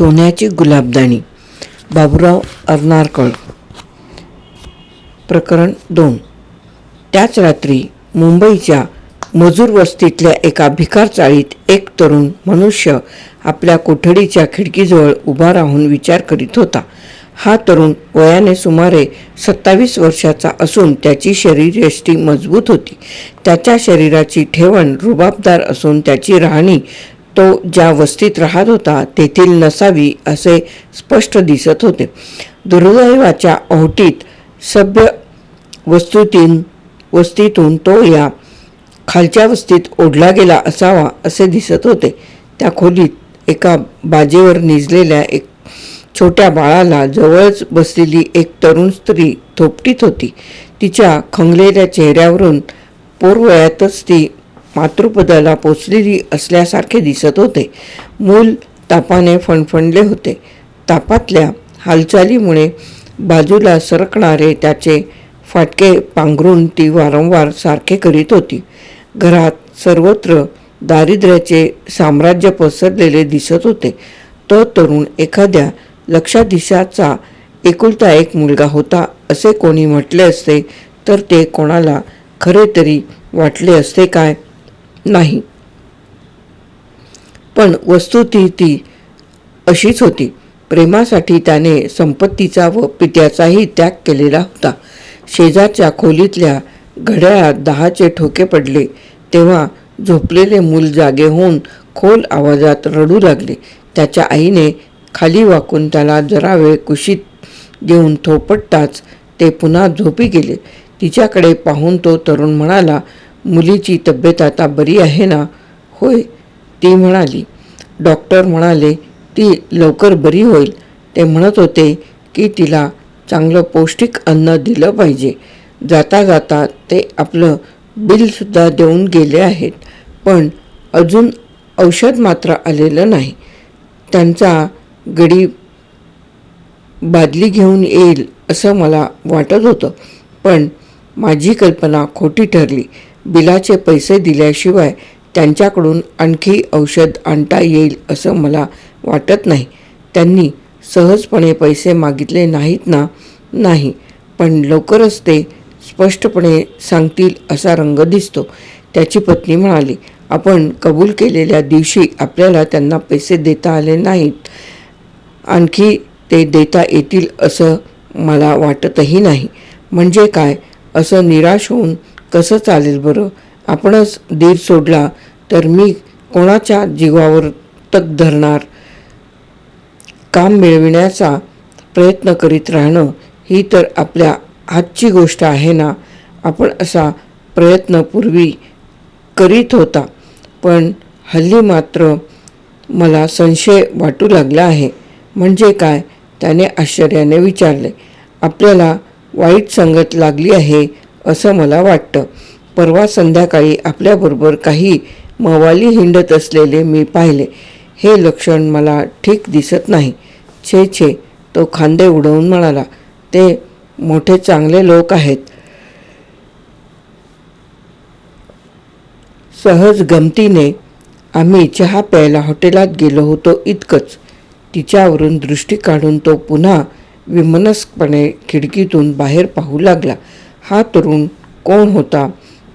सोन्याची गुलाबदाणी. बाबूराव अर्नारकळ. प्रकरण दोन. त्याच रात्री मुंबईच्या मजूर वस्तीतल्या एका भिकार चाळीत एक तरुण मनुष्य आपल्या कोठडीच्या खिडकीजवळ उभा राहून विचार करीत होता. हा तरुण वयाने सुमारे सत्तावीस वर्षाचा असून त्याची शरीरयष्टी मजबूत होती. त्याच्या शरीराची ठेवण रुबाबदार असून त्याची राहणी तो ज्या वस्तीत राहत होता तेथील नसावी असे स्पष्ट दिसत होते. दुर्दैवाच्या ओहटीत सभ्य वस्तूतीन वस्तीतून तो या खालच्या वस्तीत ओढला गेला असावा असे दिसत होते. त्या खोलीत एका बाजेवर निजलेल्या एक छोट्या बाळाला जवळच बसलेली एक तरुण स्त्री थोपटीत होती. तिच्या खंगलेल्या चेहऱ्यावरून पूर्वयातच ती मातृपदाला पोचलेली असल्यासारखे दिसत होते. मूल तापाने फणफणले होते. तापातल्या हालचालीमुळे बाजूला सरकणारे त्याचे फाटके पांघरून ती वारंवार सारखे करीत होती. घरात सर्वत्र दारिद्र्याचे साम्राज्य पसरलेले दिसत होते. तो तरुण एखाद्या लक्षाधीशाचा एकुलता एक मुलगा होता असे कोणी म्हटले असते तर ते कोणाला खरे तरी वाटले असते काय? नाही. पण वस्तुती ती अशीच होती. प्रेमासाठी त्याने संपत्तीचा व पित्याचाही त्याग केलेला होता. शेजारच्या खोलीतल्या घड्याळात दहाचे ठोके पडले. तेव्हा झोपलेले मूल जागे होऊन खोल आवाजात रडू लागले. त्याच्या आईने खाली वाकून त्याला जरा वेळ कुशीत देऊन थोपटताच ते पुन्हा झोपी गेले. तिच्याकडे पाहून तो तरुण म्हणाला मुलीची तब्येत आता बरी आहे ना? होय ती म्हणाली. डॉक्टर म्हणाले ती लवकर बरी होईल. ते म्हणत होते की तिला चांगलं पौष्टिक अन्न दिलं पाहिजे. जाता जाता ते आपलं बिलसुद्धा देऊन गेले आहेत. पण अजून औषध मात्र आलेलं नाही. त्यांचा गडी बादली घेऊन येईल असं मला वाटत होतं. पण माझी कल्पना खोटी ठरली. बिलाचे पैसे दिल्याशिवाय त्यांच्याकडून आणखी औषध आणता येईल असं मला वाटत नाही. त्यांनी सहजपणे पैसे मागितले नाहीत ना? नाही. पण लवकरच ते स्पष्टपणे सांगतील असा रंग दिसतो. त्याची पत्नी म्हणाली आपण कबूल केलेल्या दिवशी आपल्याला त्यांना पैसे देता आले नाहीत. आणखी ते देता येतील असं मला वाटतही नाही. म्हणजे काय? असं निराश होऊन कसं चालेल बरं? आपणच धीर सोडला तर मी कोणाच्या जीवावर तग धरणार? काम मिळविण्याचा प्रयत्न करीत राहणं ही तर आपल्या हातची गोष्ट आहे ना? आपण असा प्रयत्न पूर्वी करीत होता पण हल्ली मात्र मला संशय वाटू लागला आहे. म्हणजे काय? त्याने आश्चर्याने विचारले. आपल्याला वाईट संगत लागली आहे असं मला वाटतं. परवा संध्याकाळी आपल्याबरोबर काही मवाली हिंडत असलेले मी पाहिले. हे लक्षण मला ठीक दिसत नाही. छे छे तो खांदे उडवून म्हणाला ते मोठे चांगले लोक आहेत. सहज गमतीने आम्ही चहा प्यायला हॉटेलात गेलो होतो इतकंच. तिच्यावरून दृष्टी काढून तो पुन्हा विमनस्कपणे खिडकीतून बाहेर पाहू लागला. हा तरुण कोण होता?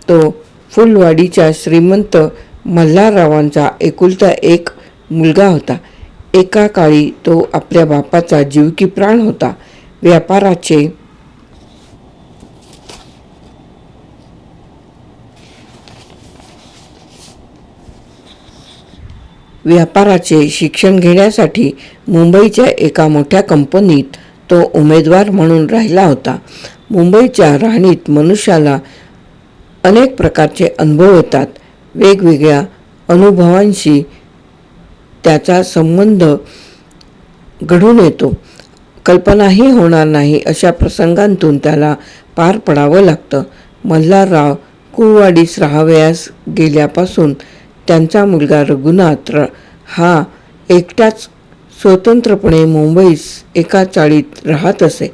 तो फुलवाडीच्या श्रीमंत मल्हाररावांचा एकुलता एक मुलगा होता. एका काळी तो आपल्या बापाचा जीव की प्राण होता. व्यापाराचे व्यापाराचे शिक्षण घेण्यासाठी मुंबईच्या एका मोठ्या कंपनीत तो उमेदवार म्हणून राहिला होता. मुंबईच्या राहणीत मनुष्याला अनेक प्रकारचे अनुभव येतात. वेगवेगळ्या अनुभवांशी त्याचा संबंध घडून येतो. कल्पनाही होणार नाही अशा प्रसंगांतून त्याला पार पडावं लागतं. मल्हारराव कुळवाडीस राहावयास गेल्यापासून त्यांचा मुलगा रघुनाथ र हा एकटाच स्वतंत्रपणे मुंबईस एका चाळीत राहत असे.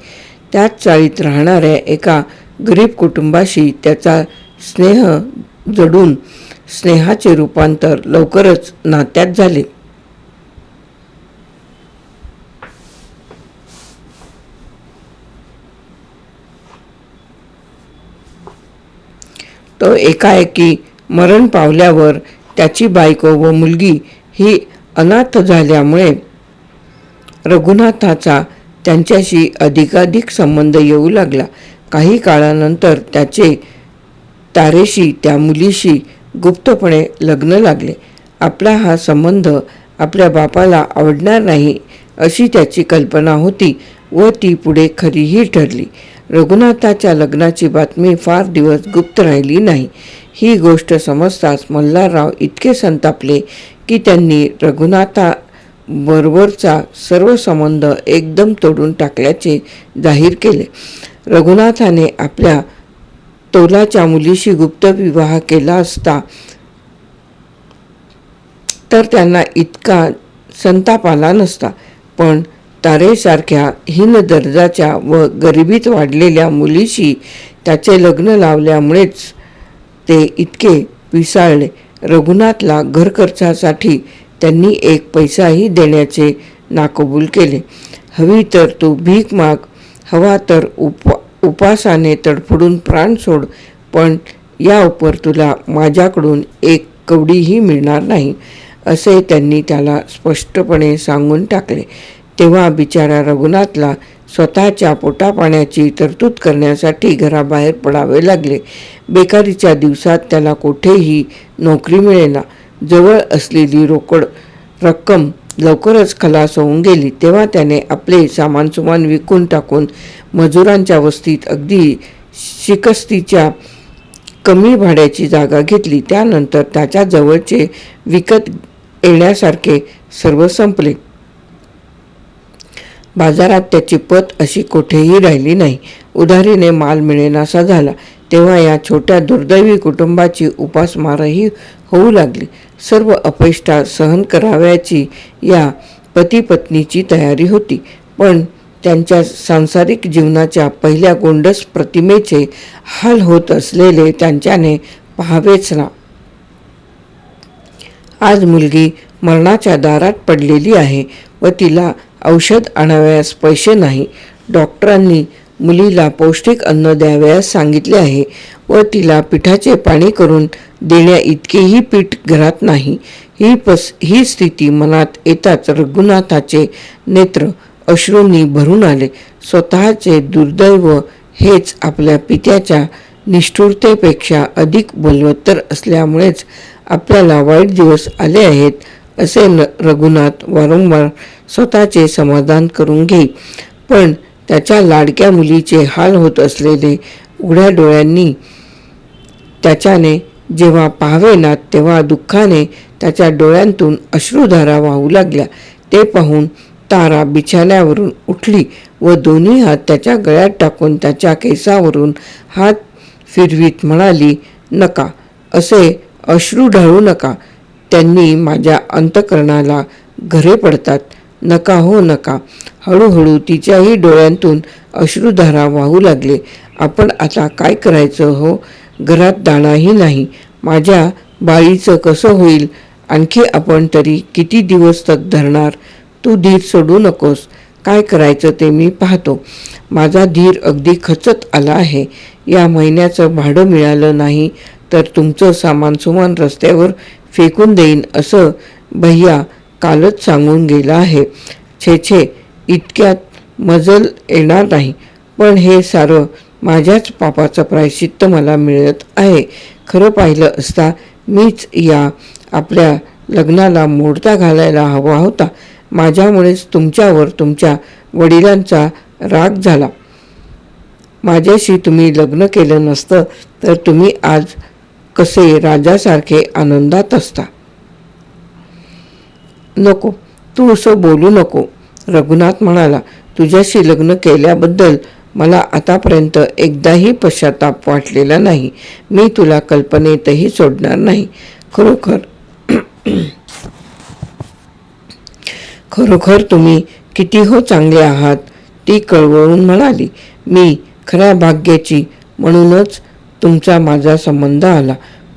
त्याच चाळीत राहणाऱ्या एका गरीब कुटुंबाशी त्याचा स्नेह जडून स्नेहाचे रूपांतर लवकरच नात्यात झाले. तो एकाएकी मरण पावल्यावर त्याची बायको व मुलगी ही अनाथ झाल्यामुळे रघुनाथाचा त्यांच्याशी अधिकाधिक संबंध येऊ लागला. काही काळानंतर त्याचे तारेशी त्या मुलीशी गुप्तपणे लग्न लागले. आपला हा संबंध आपल्या बापाला आवडणार नाही अशी त्याची कल्पना होती व ती पुढे खरीही ठरली. रघुनाथाच्या लग्नाची बातमी फार दिवस गुप्त राहिली नाही. ही गोष्ट समजताच मल्हारराव इतके संतापले की त्यांनी रघुनाथा बरोबरचा सर्व संबंध एकदम तोडून टाकल्याचे जाहीर केले. रघुनाथाने आपल्या तोलाच्या मुलीशी गुप्त विवाह केला असता तर त्यांना इतका संताप आला नसता. पण तारेसारख्या हीन दर्जाच्या व गरिबीत वाढलेल्या मुलीशी त्याचे लग्न लावल्यामुळेच ते इतके पिसाळले रघुनाथला घरखर्चासाठी त्यांनी एक पैसाही देण्याचे नाकबूल केले. हवी तर तू भीक माग हवा तर उप उपासाने तडफडून प्राण सोड पण या उपर तुला माझ्याकडून एक कवडीही मिळणार नाही असे त्यांनी त्याला स्पष्टपणे सांगून टाकले. तेव्हा बिचारा रघुनाथला स्वतःच्या पोटापाण्याची तरतूद करण्यासाठी घराबाहेर पडावे लागले. बेकारीच्या दिवसात त्याला कुठेही नोकरी मिळेना. जवळ असलेली रोकड रक्कम लवकरच खलास होऊन गेली. तेव्हा त्याने आपले सामान सुमान विकून टाकून मजुरांच्या वस्तीत अगदी शिकस्तीच्या कमी भाड्याची जागा घेतली. त्यानंतर त्याच्या जवळचे विकत येण्यासारखे सर्व संपले. बाजारात त्याची पत अशी कुठेही राहिली नाही. उधारीने माल मिळेनासा झाला. तेव्हा या छोट्या दुर्दैवी कुटुंबाची उपासमारही होऊ लागली. सर्व अपेष्टा सहन कराव्याची या पतीपत्नीची तयारी होती. पण त्यांच्या सांसारिक जीवनाच्या पहिल्या गोंडस प्रतिमेचे हाल होत असलेले त्यांच्याने पाहावेच ना. आज मुलगी मरणाच्या दारात पडलेली आहे व तिला औषध आणावयास पैसे नाही. डॉक्टरांनी मुलीला पौष्टिक अन्न द्यावयास सांगितले आहे व तिला पिठाचे पाणी करून देण्या इतकेही पीठ घरात नाही. ही पस ही स्थिती मनात येताच रघुनाथाचे नेत्र अश्रूंनी भरून आले. स्वतःचे दुर्दैव हेच आपल्या पित्याच्या निष्ठुरतेपेक्षा अधिक बलवत्तर असल्यामुळेच आपल्याला वाईट दिवस आले आहेत असे रघुनाथ वारंवार स्वतःचे समाधान करून घेई. पण त्याच्या लाडक्या मुलीचे हाल होत असलेले उघड्या डोळ्यांनी त्याच्याने जेव्हा पाहावेनात तेव्हा दुःखाने त्याच्या डोळ्यांतून अश्रुधारा वाहू लागल्या. ते पाहून तारा बिछाण्यावरून उठली व दोन्ही हात त्याच्या गळ्यात टाकून त्याच्या केसावरून हात फिरवीत म्हणाली नका असे अश्रू ढाळू नका. त्यांनी माझ्या अंतकरणाला घरे पडतात. नका हो नका. हळूहळू तिच्याही डोळ्यांतून अश्रुधारा वाहू लागले. आपण आता काय करायचं हो? घरात दाणाही नाही. माझ्या बाळीचं कसं होईल? आणखी आपण तरी किती दिवस तक धरणार? तू धीर सोडू नकोस. काय करायचं ते मी पाहतो. माझा धीर अगदी खचत आला आहे. या महिन्याचं भाडं मिळालं नाही तर तुमचं सामान सुमान रस्त्यावर फेकून देईन असं भैया कालच सांगून गेला आहे. छे छे इतक्यात मजल येणार नाही. पण हे सारं माझ्याच पापाचं प्रायश्चित्त मला मिळत आहे. खरं पाहिलं असता मीच या आपल्या लग्नाला मोडता घालायला हवा होता. माझ्यामुळेच तुमच्यावर तुमच्या वडिलांचा राग झाला. माझ्याशी तुम्ही लग्न केलं नसतं तर तुम्ही आज कसे राजासारखे आनंदात असता. नको तू असं बोलू नको. रघुनाथ म्हणाला तुझ्याशी लग्न केल्याबद्दल मला आतापर्यंत एकदाही पश्चाताप वाटलेला नाही. मी तुला कल्पनेतही सोडणार नाही. खरोखर? खरोखर तुम्ही किती हो चांगले आहात ती कळवळून म्हणाली. मी खऱ्या भाग्याची म्हणूनच तुमचा माझा संबंध आला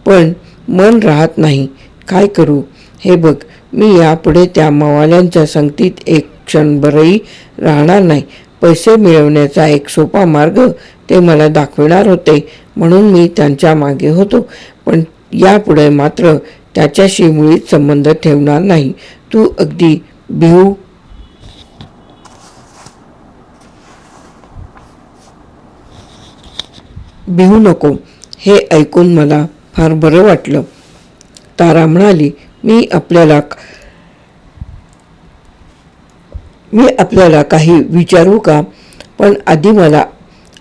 पण मन राहत नाही. काय करू? हे बघ मी यापुढे त्या मवाल्यांच्या संगतीत एक क्षणभरही राहणार नाही. पैसे मिळवण्याचा एक सोपा मार्ग ते मला दाखविणार होते म्हणून मी त्यांच्या मागे होतो. पण यापुढे मात्र त्याच्याशी मुळीच संबंध ठेवणार नाही. तू अगदी भिऊ. भिऊ नको. हे ऐकून मला फार बरं वाटलं. तारा म्हणाली मी आपल्याला मी आपल्याला काही विचारू का? पण आधी मला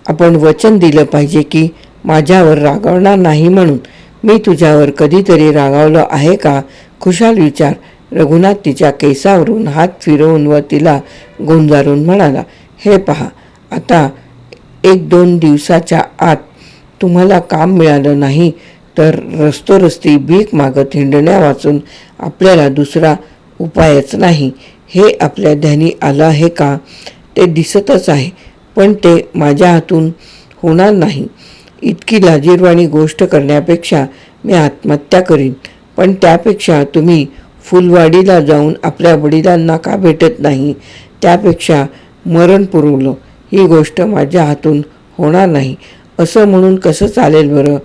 आपण वचन दिलं पाहिजे की माझ्यावर रागावणार नाही म्हणून. मी तुझ्यावर कधीतरी रागावलं आहे का? खुशाल विचार. रघुनाथ तिच्या केसावरून हात फिरवून व तिला गोंजारून म्हणाला हे पहा आता एक दोन दिवसाच्या आत तुम्हाला काम मिळालं नाही तर रस्तोरस्ती भीक मागत हिंडण्या वाचून आपल्याला दुसरा उपायच नाही. हे आपल्या ध्यानी आलं आहे का? ते दिसतच आहे पण ते माझ्या हातून होणार नाही. इतकी लाजीरवाणी गोष्ट करण्यापेक्षा मी आत्महत्या करीन पण त्यापेक्षा तुम्ही फुलवाडीला जाऊन आपल्या वडिलांना का भेटत नाही? त्यापेक्षा मरण पुरवलं. ही गोष्ट माझ्या हातून होणार नाही. असं म्हणून कसं चालेल बरं?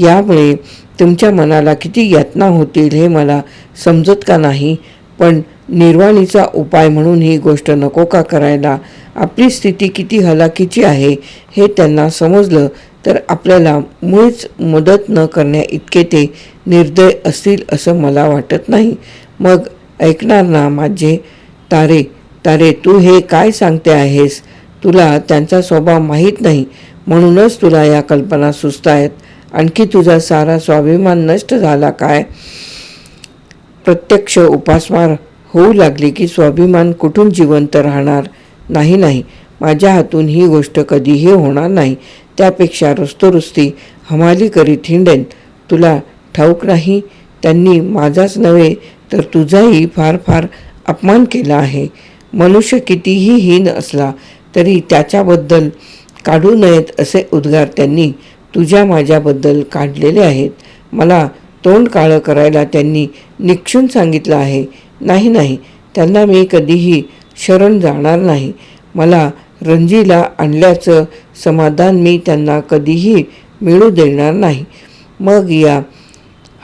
यामुळे तुमच्या मनाला किती यातना होतील हे मला समजत का नाही? पण निर्वाणीचा उपाय म्हणून ही गोष्ट नको का करायला? आपली स्थिती किती हलाखीची आहे हे त्यांना समजलं तर आपल्याला मुळीच मदत न करण्या इतके ते निर्दय असतील असं मला वाटत नाही. मग ऐकणार ना माझे? तारे तारे तू हे काय सांगते आहेस? तुला त्यांचा स्वभाव माहीत नाही म्हणूनच तुला या कल्पना सुचतायत. आणखी तुझा सारा स्वाभिमान नष्ट झाला काय? प्रत्यक्ष उपासमार होऊ लागली की स्वाभिमान कुठून जिवंत राहणार? नाही नाही. माझ्या हातून ही गोष्ट कधीही होणार नाही. त्यापेक्षा रुस्तोरुस्ती हमाली करीत हिंडेन. तुला ठाऊक नाही? त्यांनी माझाच नव्हे तर तुझाही फार फार अपमान केला आहे. मनुष्य कितीही हीन असला तरी त्याच्याबद्दल काढू नयेत असे उद्गार त्यांनी तुझ्या माझ्याबद्दल काढलेले आहेत. मला तोंड काळं करायला त्यांनी निक्षून सांगितलं आहे. नाही नाही त्यांना मी कधीही शरण जाणार नाही. मला रणजीला आणल्याचं समाधान मी त्यांना कधीही मिळू देणार नाही. मग या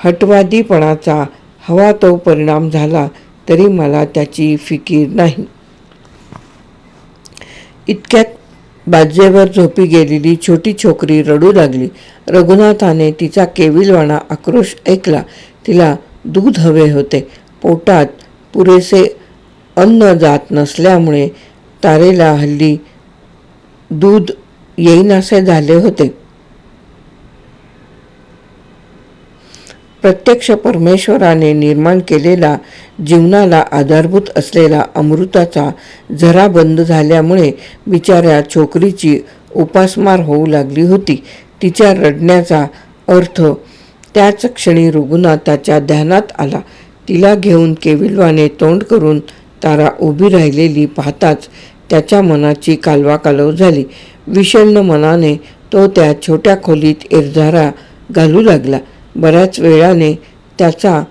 हटवादीपणाचा हवा तो परिणाम झाला तरी मला त्याची फिकीर नाही. इतक्यात बाजेवर झोपी गेलेली छोटी छोकरी रडू लागली. रघुनाथाने तिचा केविलवाणा आक्रोश ऐकला. तिला दूध हवे होते. पोटात पुरेसे अन्न जात नसल्यामुळे तारेला हल्ली दूध येईनासे झाले होते. प्रत्यक्ष परमेश्वराने निर्माण केलेला जीवनाला आधारभूत असलेला अमृताचा झरा बंद झाल्यामुळे बिचाऱ्या छोकरीची उपासमार होऊ लागली होती. तिच्या रडण्याचा अर्थ त्याच क्षणी रघुनाथाच्या ध्यानात आला. तिला घेऊन केविलवाने तोंड करून तारा उभी राहिलेली पाहताच त्याच्या मनाची कालवाकालव झाली. विषण्ण मनाने तो त्या छोट्या खोलीत इरझारा घालू लागला. बऱ्याच वेळाने त्याचा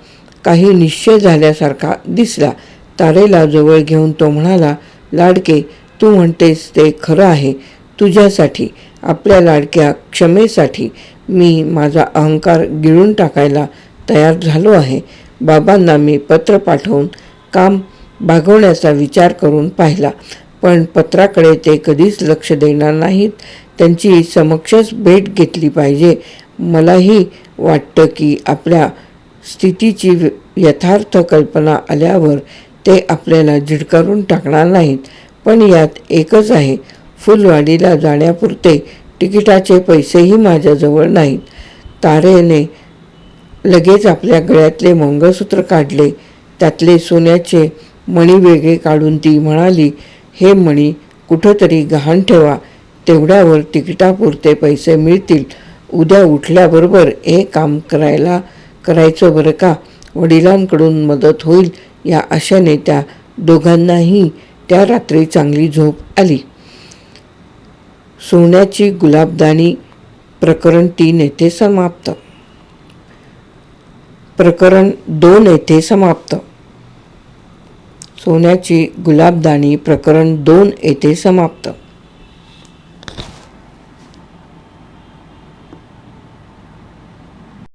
काही निश्चय झाल्यासारखा दिसला. तारेला जवळ घेऊन तो म्हणाला लाडके तू म्हणतेस ते खरं आहे. तुझ्यासाठी आपल्या लाडक्या क्षमेसाठी मी माझा अहंकार गिळून टाकायला तयार झालो आहे. बाबांना मी पत्र पाठवून काम भागवण्याचा विचार करून पाहिला. पण पत्राकडे ते कधीच लक्ष देणार नाहीत. त्यांची समक्षच भेट घेतली पाहिजे. मलाही वाटतं की आपल्या स्थितीची यथार्थ कल्पना आल्यावर ते आपल्याला झिडकारून टाकणार नाहीत. पण यात एकच आहे फुलवाडीला जाण्यापुरते तिकिटाचे पैसेही माझ्याजवळ नाहीत. तारेने लगेच आपल्या गळ्यातले मंगळसूत्र काढले. त्यातले सोन्याचे मणी वेगळे काढून ती म्हणाली हे मणी कुठंतरी गहाण ठेवा तेवढ्यावर तिकिटापुरते पैसे मिळतील. उद्या उठल्याबरोबर हे काम करायला करायचं बरं का? वडिलांकडून मदत होईल या आशाने त्या दोघांनाही त्या रात्री चांगली झोप आली. सोन्याची गुलाबदाणी प्रकरण तीन येथे समाप्त. प्रकरण दोन येथे समाप्त. सोन्याची गुलाबदाणी प्रकरण दोन येथे समाप्त.